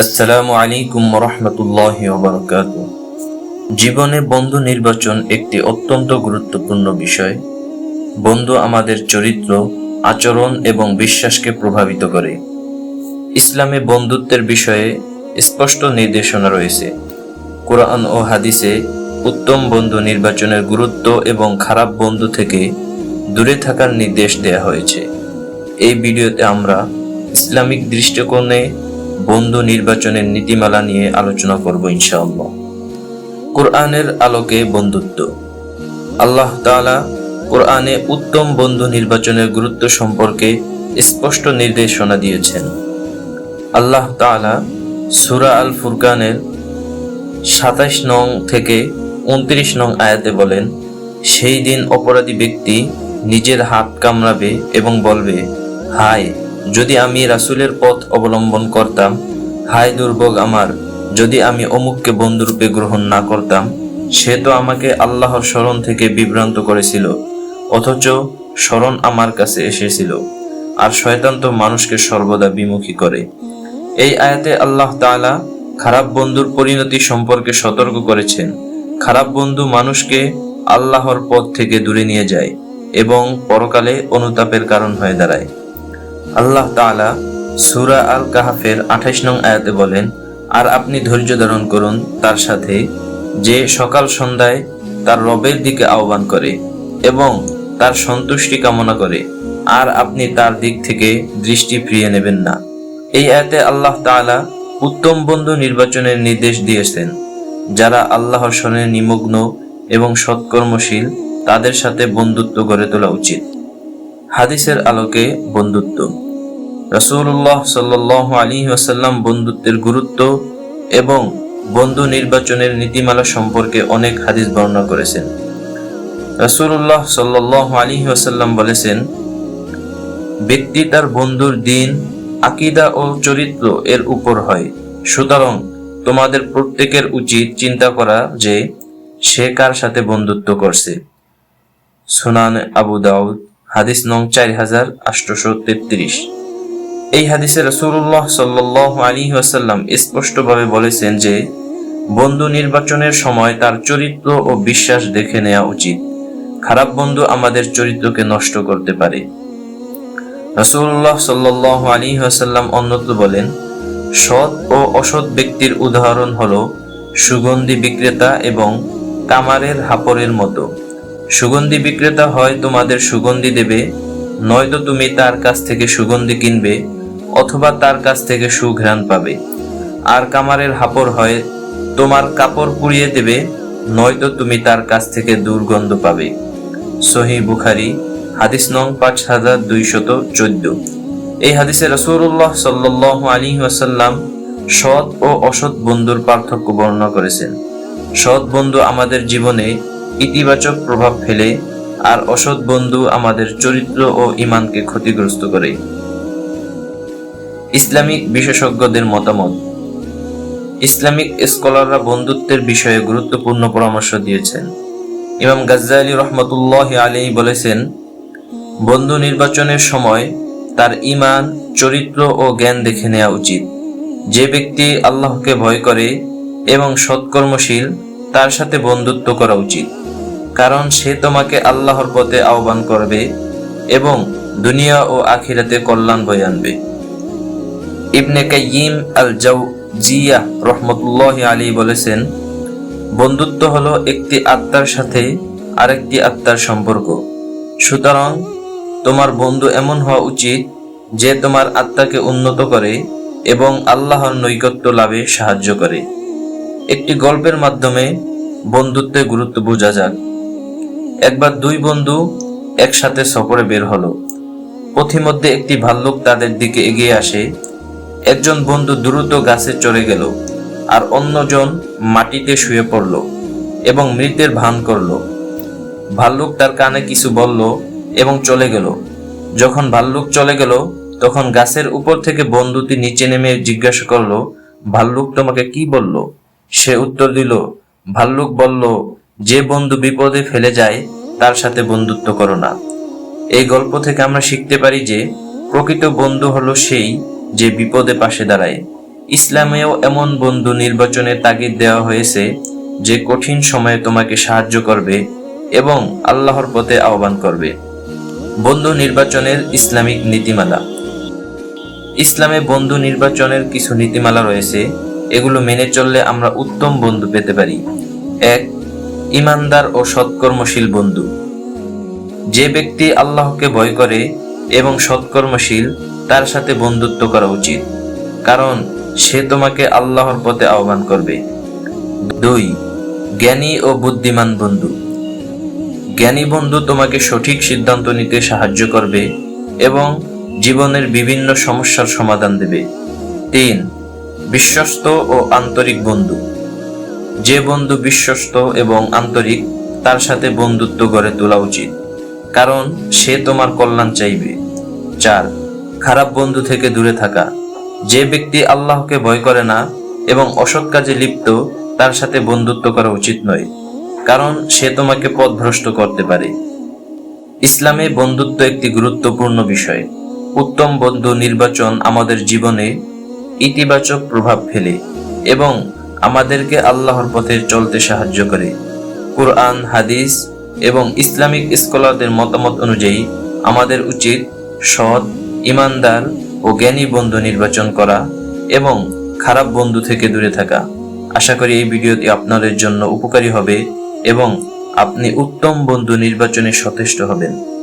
আসসালামু আলাইকুম রহমতুল্লাহ ওবরকাত জীবনে বন্ধু নির্বাচন একটি অত্যন্ত গুরুত্বপূর্ণ বিষয়। বন্ধু আমাদের চরিত্র, আচরণ এবং বিশ্বাসকে প্রভাবিত করে। ইসলামে বন্ধুত্বের বিষয়ে স্পষ্ট নির্দেশনা রয়েছে। কোরআন ও হাদিসে উত্তম বন্ধু নির্বাচনের গুরুত্ব এবং খারাপ বন্ধু থেকে দূরে থাকার নির্দেশ দেয়া হয়েছে। এই ভিডিওতে আমরা ইসলামিক দৃষ্টিকোণে বন্ধু নির্বাচনের নীতিমালা নিয়ে আলোচনা করব ইনশাআল্লাহ। কোরআনের আলোকে বন্ধুত্ব। আল্লাহ তাআলা কোরআনে উত্তম বন্ধু নির্বাচনের গুরুত্ব সম্পর্কে স্পষ্ট নির্দেশনা দিয়েছেন। আল্লাহ তাআলা সূরা আল ফুরকানের সাতাইশ নং থেকে উনত্রিশ নং আয়াতে বলেন, সেই দিন অপরাধী ব্যক্তি নিজের হাত কামড়াবে এবং বলবে, হায় যদি আমি রাসুলের পথ অবলম্বন করতাম, হায় দুর্ভোগ আমার, যদি আমি অমুককে বন্ধুরূপে গ্রহণ না করতাম, সে তো আমাকে আল্লাহর স্মরণ থেকে বিভ্রান্ত করেছিল, অথচ স্মরণ আমার কাছে এসেছিল, আর শয়তান তো মানুষকে সর্বদা বিমুখী করে। এই আয়াতে আল্লাহ তাআলা খারাপ বন্ধুর পরিণতি সম্পর্কে সতর্ক করেছেন। খারাপ বন্ধু মানুষকে আল্লাহর পথ থেকে দূরে নিয়ে যায় এবং পরকালে অনুতাপের কারণ হয়ে দাঁড়ায়। আল্লাহ তাআলা সুরা আল কাহাফের আঠাইশ নং আয়াতে বলেন, আর আপনি ধৈর্য ধারণ করুন তার সাথে যে সকাল সন্ধ্যায় তার রবের দিকে আহ্বান করে এবং তার সন্তুষ্টি কামনা করে, আর আপনি তার দিক থেকে দৃষ্টি ফিরিয়ে নেবেন না। এই আয়াতে আল্লাহ তাআলা উত্তম বন্ধু নির্বাচনের নির্দেশ দিয়েছেন, যারা আল্লাহর শরণে নিমগ্ন এবং সৎকর্মশীল তাদের সাথে বন্ধুত্ব গড়ে তোলা উচিত। হাদিসের আলোকে বন্ধুত্ব। রাসূলুল্লাহ সাল্লাহ আলী ওয়াসাল্লাম বন্ধুত্বের গুরুত্ব এবং বন্ধু নির্বাচনের নীতিমালা সম্পর্কে অনেক হাদিস বর্ণনা করেছেন। রাসূলুল্লাহ সাল্লাহ আলী ওয়াসাল্লাম বলেছেন, ব্যক্তি তার বন্ধুর দিন, আকিদা ও চরিত্র এর উপর হয়। সুতরাং তোমাদের প্রত্যেকের উচিত চিন্তা করা যে সে কার সাথে বন্ধুত্ব করছে। সুনান আবু দাউদ হাদিস নং চার হাজার আটশোশো তেত্রিশ। এই হাদিসে রসুল্লাহ সাল্লাহ আলী ওয়াসাল্লাম স্পষ্টভাবে বলেছেন যে, বন্ধু নির্বাচনের সময় তার চরিত্র ও বিশ্বাস দেখে নেওয়া উচিত। খারাপ বন্ধু আমাদের চরিত্রকে নষ্ট করতে পারে। রসুল্লাহ সাল্লাহ আলী ওয়াসাল্লাম অন্যত্র বলেন, সৎ ও অসৎ ব্যক্তির উদাহরণ হল সুগন্ধি বিক্রেতা এবং কামারের হাপরের মতো। সুগন্ধি বিক্রেতা হয় তোমাদের সুগন্ধি দেবে, নয়তো তুমি তার কাছ থেকে সুগন্ধি কিনবে অথবা তার কাছ থেকে সুঘ্রাণ পাবে। আর কামারের হাপড় হয়, তোমার কাপড় পুড়িয়ে দেবে, নয়তো তুমি তার কাছ থেকে দুর্গন্ধ পাবে। সহি বুখারি, হাদিস নং পাঁচ হাজার দুইশত চোদ্দ। এই হাদিসে রসুল্লাহ সাল্লাহ আলী ওয়াসাল্লাম সৎ ও অসৎ বন্ধুর পার্থক্য বর্ণনা করেছেন। সৎ বন্ধু আমাদের জীবনে ইতিবাচক প্রভাব ফেলে আর অসৎ বন্ধু আমাদের চরিত্র ও ইমানকে ক্ষতিগ্রস্ত করে। ইসলামিক বিশেষজ্ঞদের মতামত, ইসলামিক স্কলাররা বন্ধুত্বের বিষয়ে গুরুত্বপূর্ণ পরামর্শ দিয়েছেন। ইমাম গাজ্জালি রহমতুল্লাহ আলী বলেছেন, বন্ধু নির্বাচনের সময় তার ইমান চরিত্র ও জ্ঞান দেখে নেওয়া উচিত। যে ব্যক্তি আল্লাহকে ভয় করে এবং সৎকর্মশীল, তার সাথে বন্ধুত্ব করা উচিত। কারণ সে তোমাকে আল্লাহর পথে আহ্বান করবে এবং দুনিয়া ও আখিরাতে কল্যাণ বয়ে আনবে। ইবনে কাইয়িম আল জাউ জিয়া রহমতুল্লাহ আলী বলেছেন, বন্ধুত্ব হলো একটি আত্মার সাথে আরেকটি আত্মার সম্পর্ক। সুতরাং তোমার বন্ধু এমন হওয়া উচিত যে তোমার আত্মাকে উন্নত করে এবং আল্লাহর নৈকট্য লাভে সাহায্য করে। একটি গল্পের মাধ্যমে বন্ধুত্বের গুরুত্ব বোঝা যাক। একবার দুই বন্ধু একসাথে সফরে বের হলো। পথিমধ্যে একটি ভাল্লুক তাদের দিকে এগিয়ে আসে। একজন বন্ধু দ্রুত গাছে চড়ে গেল আর অন্যজন মাটিতে শুয়ে পড়ল এবং মৃতের ভান করল। ভাল্লুক তার কানে কিছু বলল এবং চলে গেল। যখন ভাল্লুক চলে গেল, তখন গাছের উপর থেকে বন্ধুটি নিচে নেমে জিজ্ঞাসা করল, ভাল্লুক তোমাকে কি বলল? সে উত্তর দিল, ভাল্লুক বলল যে বন্ধু বিপদে ফেলে যায়, তার সাথে বন্ধুত্ব করো না। এই গল্প থেকে আমরা শিখতে পারি যে, প্রকৃত বন্ধু হলো সেই যে বিপদে পাশে দাঁড়ায়। ইসলামেও এমন বন্ধু নির্বাচনের তাগিদ দেওয়া হয়েছে যে কঠিন সময়ে তোমাকে সাহায্য করবে এবং আল্লাহর পথে আহ্বান করবে। বন্ধু নির্বাচনের ইসলামিক নীতিমালা। ইসলামে বন্ধু নির্বাচনের কিছু নীতিমালা রয়েছে, এগুলো মেনে চললে আমরা উত্তম বন্ধু পেতে পারি। এক ইমানদার ও সৎকর্মশীল বন্ধু। যে ব্যক্তি আল্লাহকে ভয় করে এবং সৎকর্মশীল, তার সাথে বন্ধুত্ব করা উচিত, কারণ সে তোমাকে আল্লাহর পথে আহ্বান করবে। দুই, জ্ঞানী ও বুদ্ধিমান বন্ধু। জ্ঞানী বন্ধু তোমাকে সঠিক সিদ্ধান্ত নিতে সাহায্য করবে এবং জীবনের বিভিন্ন সমস্যার সমাধান দেবে। তিন, বিশ্বস্ত ও আন্তরিক বন্ধু। যে বন্ধু বিশ্বস্ত এবং আন্তরিক, তার সাথে বন্ধুত্ব গড়ে তোলা উচিত। কারণ সে তোমার কল্যাণ চাইবে। চার, খারাপ বন্ধু থেকে দূরে থাকা। যে ব্যক্তি আল্লাহকে ভয় করে না এবং অসৎ কাজে লিপ্ত, তার সাথে বন্ধুত্ব করা উচিত নয়। কারণ সে তোমাকে পথভ্রষ্ট করতে পারে। ইসলামে বন্ধুত্ব একটি গুরুত্বপূর্ণ বিষয়। উত্তম বন্ধু নির্বাচন আমাদের জীবনে ইতিবাচক প্রভাব ফেলে এবং আমাদেরকে আল্লাহর পথে চলতে সাহায্য করে। কুরআন, হাদিস এবং ইসলামিক স্কলারদের মতামত অনুযায়ী আমাদের উচিত সৎ, ইমানদার ও জ্ঞানী বন্ধু নির্বাচন করা এবং খারাপ বন্ধু থেকে দূরে থাকা। আশা করি এই ভিডিওটি আপনাদের জন্য উপকারী হবে এবং আপনি উত্তম বন্ধু নির্বাচনে সচেষ্ট হবেন।